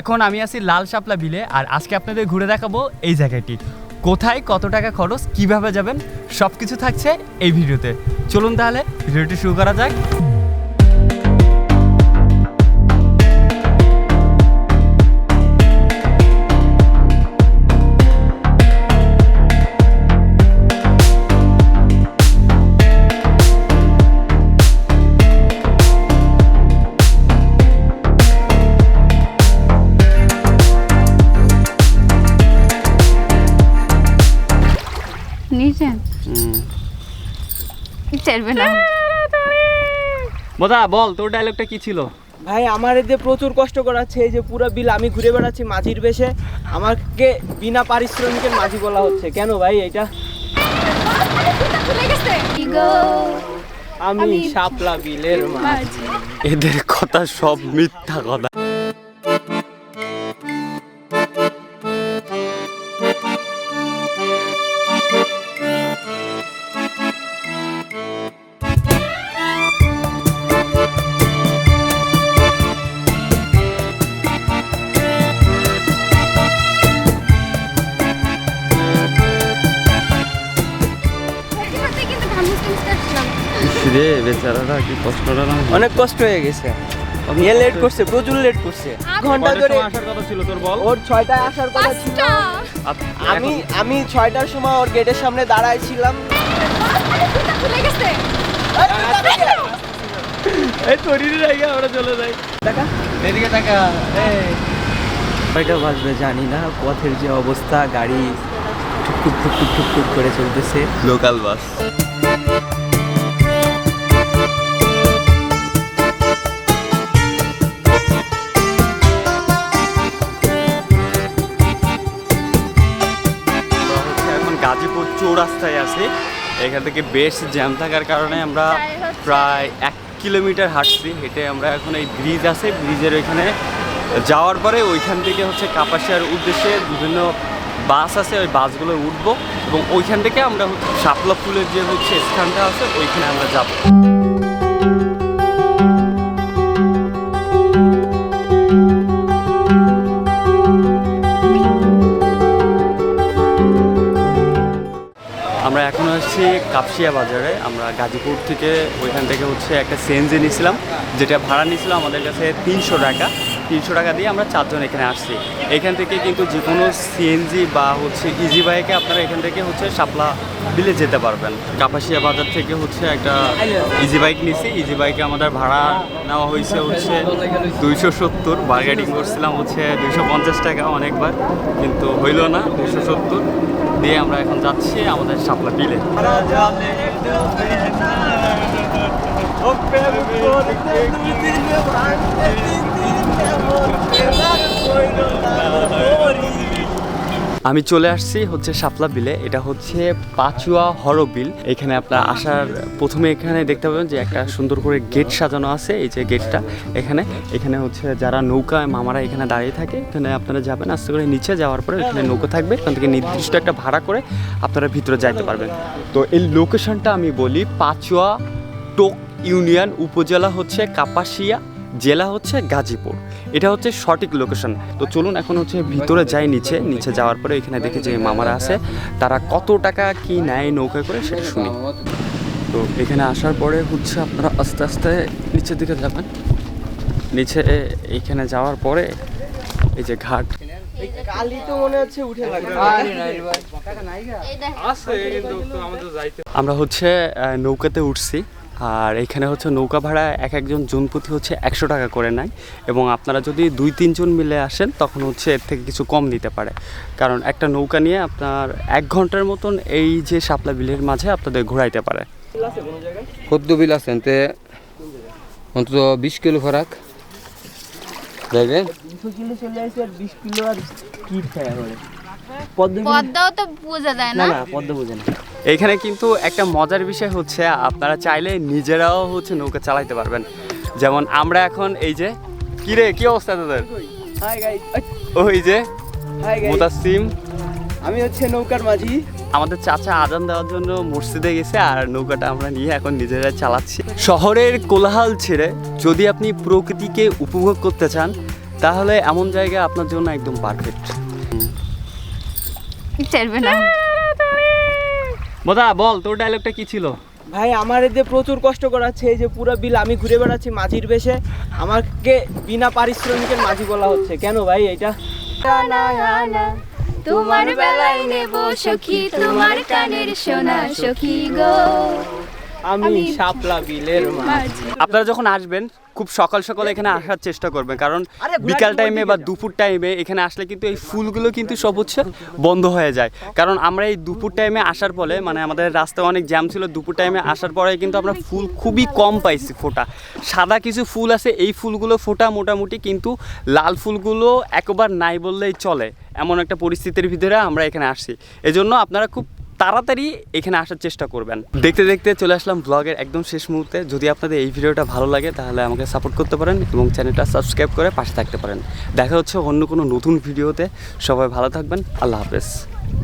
এখন আমি আছি লাল শাপলা বিলে, আর আজকে আপনাদের ঘুরে দেখাবো এই জায়গাটি। কোথায় কত টাকা খরচ, কীভাবে যাবেন সব কিছু থাকছে এই ভিডিওতে। চলুন তাহলে, ভিডিওটি শুরু করা যাক। নিয়েছেন চাইবে না? বোধা বল তোর ডায়লগটা কি ছিল? ভাই আমার এতে প্রচুর কষ্ট করাচ্ছে এই যে পুরো বিল আমি ঘুরে বেড়াচ্ছি মাঝির বেশে আমাকে বিনা পারিশ্রমিকের মাঝি বলা হচ্ছে। কেন ভাই এটা? আমি শাপলা বিলের মাছ এদের কথা সব মিথ্যা কথা। রে বেচারারা কি কষ্টটা না? অনেক কষ্ট হয়ে গেছে। এ লেট করছে প্রচুর লেট করছে। ঘণ্টা ধরে আসার কথা ছিল তোর বল? ওর ছয়টায় আসার কথা ছিল। আমি আমি ছয়টার সময় ওর গেটের সামনে দাঁড়াইছিলাম। এই তরির জায়গা আমরা চলে যাই। দেখা। এদিকে টাকা কয়টা বাজবে জানি না পথের যে অবস্থা গাড়ি টুক টুক টুক টুক টুক করে চলতেছে। লোকাল বাস গাজীপুর চৌরাস্তায় আছি। এখান থেকে বেশ জ্যাম থাকার কারণে আমরা প্রায় এক কিলোমিটার হাঁটছি, হেঁটে আমরা এখন এই ব্রিজ আছে। ব্রিজের ওইখানে যাওয়ার পরে ওইখান থেকে হচ্ছে কাপাসিয়ার উদ্দেশ্যে বিভিন্ন বাস আছে, ওই বাসগুলো উঠবো এবং ওইখান থেকে আমরা শাপলা ফুলের যে হচ্ছে স্থানটা আছে, ওইখানে আমরা যাব। এখন কাপসিয়া বাজারে। আমরা গাজীপুর থেকে ওইখান থেকে হচ্ছে একটা সিএনজি নিয়েছিলাম যেটা ভাড়া নিয়েছিল আমাদের কাছে তিনশো টাকা। তিনশো টাকা দিয়ে আমরা চারজন এখানে আসছি এখান থেকে কিন্তু যে কোনো সিএনজি বা হচ্ছে ইজি বাইকে আপনারা এখান থেকে হচ্ছে শাপলা বিলে যেতে পারবেন কাপাসিয়া বাজার থেকে হচ্ছে একটা ইজি বাইক নিয়েছি ইজি বাইকে আমাদের ভাড়া নেওয়া হয়েছে হচ্ছে দুইশো সত্তর বার্গেটিং করছিলাম হচ্ছে দুইশো পঞ্চাশ টাকা অনেকবার কিন্তু হইল না দুইশো সত্তর দিয়ে আমরা এখন যাচ্ছি আমাদের শাপলা বিলে আমি চলে আসছি হচ্ছে শাপলা বিলে। এটা হচ্ছে পাচুয়া হর বিল। এখানে আপনার আসার প্রথমে এখানে দেখতে পাবেন যে একটা সুন্দর করে গেট সাজানো আছে, এই যে গেটটা এখানে। এখানে হচ্ছে যারা নৌকা মামারা এখানে দাঁড়িয়ে থাকে, এখানে আপনারা যাবেন। আস্তে করে নিচে যাওয়ার পরে এখানে নৌকা থাকবে। এখান থেকে নির্দিষ্ট একটা ভাড়া করে আপনারা ভিতরে যাইতে পারবেন। তো এই লোকেশনটা আমি বলি, পাচুয়া টোক ইউনিয়ন উপজেলা হচ্ছে কাপাসিয়া। জেলা হচ্ছে গাজীপুর। এটা হচ্ছে সঠিক লোকেশন তো চলুন এখন হচ্ছে ভিতরে যাই নিচে। নিচে যাওয়ার পরে এখানে দেখি যে মামারা আছে। তারা কত টাকা কি নেয় নৌকায় করে সেটা শুনি। তো এখানে আসার পরে হচ্ছে আপনারা আস্তে আস্তে নিচের দিকে যাবেন। নিচে এইখানে যাওয়ার পরে এই যে ঘাট। কালি তো মনে হচ্ছে উঠে আমরা হচ্ছে নৌকাতে উঠছি। আর এখানে হচ্ছে নৌকা ভাড়া এক একজন জন প্রতি হচ্ছে একশো টাকা করে নেয় এবং আপনারা যদি দুই তিনজন মিলে আসেন তখন হচ্ছে এর থেকে কিছু কম দিতে পারে। কারণ একটা নৌকা নিয়ে আপনার এক ঘণ্টার মতন এই যে শাপলা বিলের মাঝে আপনাদের ঘোরাইতে পারে। খদ্দ বিল আছেন তে অন্তত বিশ কিলো ফরাক। দেখবেন? দুশো কিলো চলে আসছে আর বিশ কিলো আর কি খায় পদ্ম পদ্মাও তো বোঝা যায় না? না পদ্ম বোঝে না এখানে কিন্তু একটা মজার বিষয় হচ্ছে আপনারা চাইলে নিজেরাও হচ্ছে নৌকা চালাইতে পারবেন। যেমন আমরা এখন এই যে কি রে কি অবস্থা তোদের? ওই যে হাই মুতাসিম। আমি হচ্ছে নৌকার মাঝি। আমাদের চাচা আজান দেওয়ার জন্য মসজিদে গেছে আর নৌকাটা আমরা নিয়ে এখন নিজেরা চালাচ্ছি। শহরের কোলাহল ছেড়ে যদি আপনি প্রকৃতিকে উপভোগ করতে চান তাহলে এমন জায়গা আপনার জন্য একদম পারফেক্ট চাইবে না। বোধা বল তোর ডায়লগটা কি ছিল? ভাই আমার যে প্রচুর কষ্ট করাচ্ছে এই যে পুরো বিল আমি ঘুরে বেড়াচ্ছি মাঝির বেশে আমাকে বিনা পারিশ্রমিকের মাঝি বলা হচ্ছে। কেন ভাই এটা তোমার বেলায় নেব সখী তোমার কানের সোনা সখী গো। আমি শাপলা বিলের মাছ আপনারা যখন আসবেন খুব সকাল সকাল এখানে আসার চেষ্টা করবেন কারণ বিকাল টাইমে বা দুপুর টাইমে এখানে আসলে কিন্তু এই ফুলগুলো কিন্তু সব হচ্ছে বন্ধ হয়ে যায়। কারণ আমরা এই দুপুর টাইমে আসার ফলে মানে আমাদের রাস্তায় অনেক জ্যাম ছিল দুপুর টাইমে আসার পরে কিন্তু আমরা ফুল খুবই কম পাইছি ফোটা। সাদা কিছু ফুল আছে এই ফুলগুলো ফোটা মোটামুটি কিন্তু লাল ফুলগুলো একবার নাই বললেই চলে। এমন একটা পরিস্থিতির ভিতরে আমরা এখানে আসছি। এজন্য আপনারা খুব তাড়াতাড়ি এখানে আসার চেষ্টা করবেন। দেখতে দেখতে চলে আসলাম ব্লগের একদম শেষ মুহূর্তে। যদি আপনাদের এই ভিডিওটা ভালো লাগে, তাহলে আমাকে সাপোর্ট করতে পারেন এবং চ্যানেলটা সাবস্ক্রাইব করে পাশে থাকতে পারেন। দেখা হচ্ছে অন্য কোনো নতুন ভিডিওতে। সবাই ভালো থাকবেন। আল্লাহ হাফেজ।